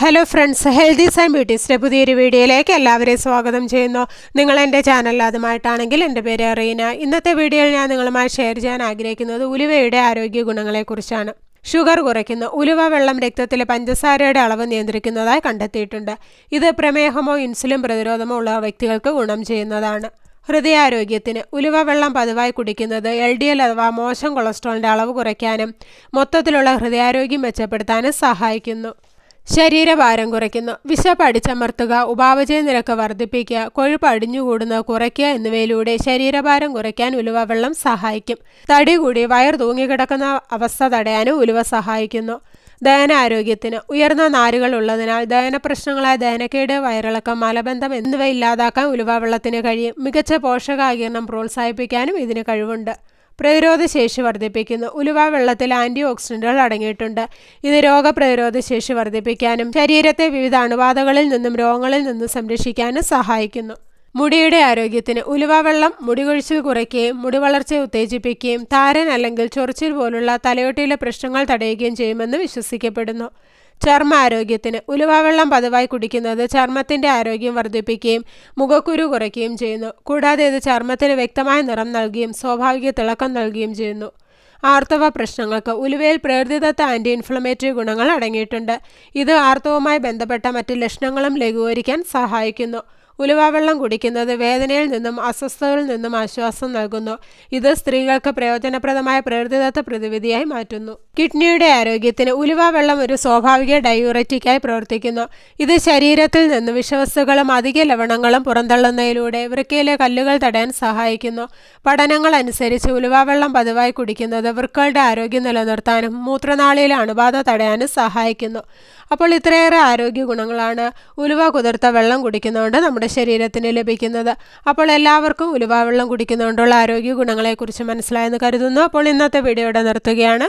Hello friends healthy and ബ്യൂട്ടീസിന്റെ പുതിയൊരു വീഡിയോയിലേക്ക് എല്ലാവരെയും സ്വാഗതം ചെയ്യുന്നു. നിങ്ങൾ എന്റെ ചാനൽ ആദ്യമായിട്ടാണെങ്കിൽ എന്റെ പേര് റീന. ഇന്നത്തെ വീഡിയോയിൽ ഞാൻ നിങ്ങളുമായി ഷെയർ ചെയ്യാൻ ആഗ്രഹിക്കുന്നത് ഉലുവയുടെ ആരോഗ്യ ഗുണങ്ങളെക്കുറിച്ചാണ്. ഷുഗർ കുറയ്ക്കുന്നു. ഉലുവ വെള്ളം രക്തത്തിലെ പഞ്ചസാരയുടെ അളവ് നിയന്ത്രിക്കുന്നതായി കണ്ടെത്തിയിട്ടുണ്ട്. ഇത് പ്രമേഹമോ ഇൻസുലിൻ പ്രതിരോധമോ ഉള്ള വ്യക്തികൾക്ക് ഗുണം ചെയ്യുന്നതാണ്. ഹൃദയാരോഗ്യത്തിന് ഉലുവ വെള്ളം പതിവായി കുടിക്കുന്നത് എൽ ഡി എൽ അഥവാ മോശം കൊളസ്ട്രോളിന്റെ അളവ് കുറയ്ക്കാനും മൊത്തത്തിലുള്ള ഹൃദയാരോഗ്യം മെച്ചപ്പെടുത്താനും സഹായിക്കുന്നു. ശരീരഭാരം കുറയ്ക്കുന്നു. വിശപ്പ് അടിച്ചമർത്തുക ഉപാപചയ നിരക്ക് വർദ്ധിപ്പിക്കുക കൊഴുപ്പ് അടിഞ്ഞുകൂടുന്നത് കുറയ്ക്കുക എന്നിവയിലൂടെ ശരീരഭാരം കുറയ്ക്കാൻ ഉലുവ വെള്ളം സഹായിക്കും. തടി കൂടി വയർ തൂങ്ങിക്കിടക്കുന്ന അവസ്ഥ തടയാനും ഉലുവ സഹായിക്കുന്നു. ദഹനാരോഗ്യത്തിന് ഉയർന്ന നാരുകൾ ഉള്ളതിനാൽ ദഹന പ്രശ്നങ്ങളായ ദഹനക്കേട് വയറിളക്കം മലബന്ധം എന്നിവ ഇല്ലാതാക്കാൻ ഉലുവ വെള്ളത്തിന് കഴിയും. മികച്ച പോഷകാകിരണം പ്രോത്സാഹിപ്പിക്കാനും ഇതിന് കഴിവുണ്ട്. പ്രതിരോധ ശേഷി വർദ്ധിപ്പിക്കുന്നു. ഉലുവ വെള്ളത്തിൽ ആന്റി ഓക്സിഡന്റുകൾ അടങ്ങിയിട്ടുണ്ട്. ഇത് രോഗപ്രതിരോധ ശേഷി വർദ്ധിപ്പിക്കാനും ശരീരത്തെ വിവിധ അണുബാധകളിൽ നിന്നും രോഗങ്ങളിൽ നിന്നും സംരക്ഷിക്കാനും സഹായിക്കുന്നു. മുടിയുടെ ആരോഗ്യത്തിന് ഉലുവാവെള്ളം മുടികൊഴിച്ചിൽ മുടി കൊഴിച്ചിൽ കുറയ്ക്കുകയും മുടി വളർച്ചയെ ഉത്തേജിപ്പിക്കുകയും താരൻ അല്ലെങ്കിൽ ചൊറിച്ചിൽ പോലുള്ള തലയോട്ടിയിലെ പ്രശ്നങ്ങൾ തടയുകയും ചെയ്യുമെന്ന് വിശ്വസിക്കപ്പെടുന്നു. ചർമ്മ ആരോഗ്യത്തിന് ഉലുവാവെള്ളം പതിവായി കുടിക്കുന്നത് ചർമ്മത്തിന്റെ ആരോഗ്യം വർദ്ധിപ്പിക്കുകയും മുഖക്കുരു കുറയ്ക്കുകയും ചെയ്യുന്നു. കൂടാതെ ഇത് ചർമ്മത്തിന് വ്യക്തമായ നിറം നൽകുകയും സ്വാഭാവിക തിളക്കം നൽകുകയും ചെയ്യുന്നു. ആർത്തവ പ്രശ്നങ്ങൾക്ക് ഉലുവയിൽ പ്രകൃതിദത്ത ആന്റി ഇൻഫ്ലമേറ്ററി ഗുണങ്ങൾ അടങ്ങിയിട്ടുണ്ട്. ഇത് ആർത്തവവുമായി ബന്ധപ്പെട്ട മറ്റ് ലക്ഷണങ്ങളും ലഘൂകരിക്കാൻ സഹായിക്കുന്നു. ഉലുവാവെള്ളം കുടിക്കുന്നത് വേദനയിൽ നിന്നും അസ്വസ്ഥതയിൽ നിന്നും ആശ്വാസം നൽകുന്നു. ഇത് സ്ത്രീകൾക്ക് പ്രയോജനപ്രദമായ പ്രകൃതിദത്ത പ്രതിവിധിയായി മാറ്റുന്നു. കിഡ്നിയുടെ ആരോഗ്യത്തിന് ഉലുവ വെള്ളം ഒരു സ്വാഭാവിക ഡയൂററ്റിക്കായി പ്രവർത്തിക്കുന്നു. ഇത് ശരീരത്തിൽ നിന്ന് വിഷവസ്തുക്കളും അധിക ലവണങ്ങളും പുറന്തള്ളുന്നതിലൂടെ വൃക്കയിലെ കല്ലുകൾ തടയാൻ സഹായിക്കുന്നു. പഠനങ്ങൾ അനുസരിച്ച് ഉലുവ വെള്ളം പതിവായി കുടിക്കുന്നത് വൃക്കകളുടെ ആരോഗ്യം നിലനിർത്താനും മൂത്രനാളിയിലെ അണുബാധ തടയാനും സഹായിക്കുന്നു. അപ്പോൾ ഇത്രയേറെ ആരോഗ്യ ഗുണങ്ങളാണ് ഉലുവ കുതിർത്ത വെള്ളം കുടിക്കുന്നതുകൊണ്ട് നമ്മുടെ ശരീരത്തിന് ലഭിക്കുന്നത്. അപ്പോൾ എല്ലാവർക്കും ഉലുവ വെള്ളം കുടിക്കുന്നതുകൊണ്ടുള്ള ആരോഗ്യ ഗുണങ്ങളെക്കുറിച്ച് മനസ്സിലായെന്ന് കരുതുന്നു. അപ്പോൾ ഇന്നത്തെ വീഡിയോയുടെ നിർത്തുകയാണ്.